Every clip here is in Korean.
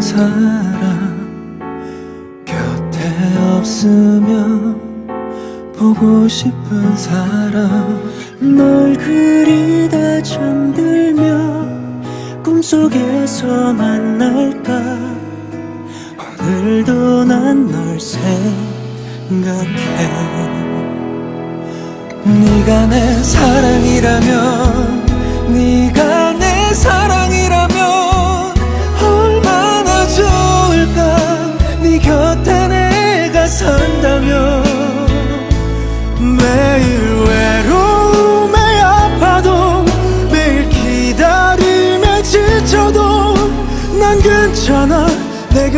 사람 곁에 없으면 보고 싶은 사람 널 그리다 잠들면 꿈속에서 만날까? 오늘도 난 널 생각해. 네가 내 사랑이라면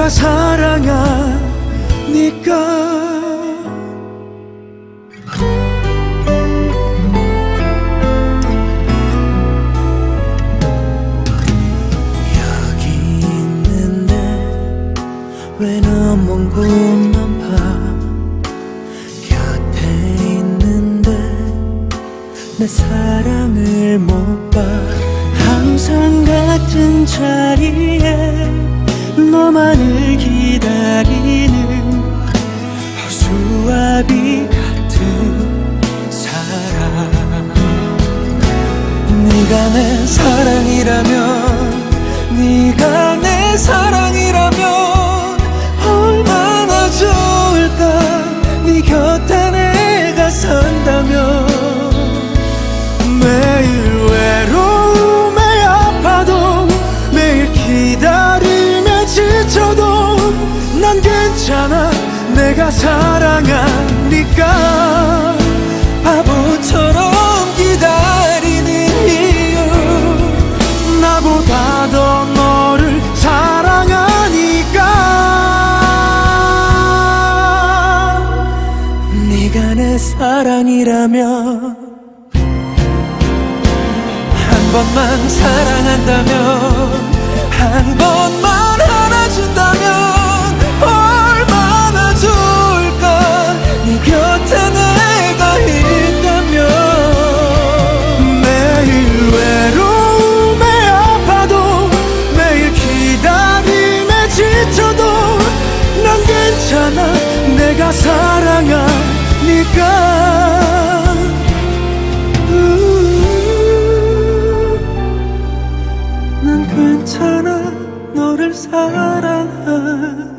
내가 사랑하니까. 여기 있는데 왜넌먼 곳만 봐 곁에 있는데 내 사랑을 못 봐. 항상 같은 자리에 네가 내 사랑이라면 네가 내 사랑이라면 나보다 더 너를 사랑하니까. 네가 내 사랑이라면 한 번만 사랑한다면 한 번만 내가 사랑하니까. 음, 난 괜찮아 너를 사랑하니까.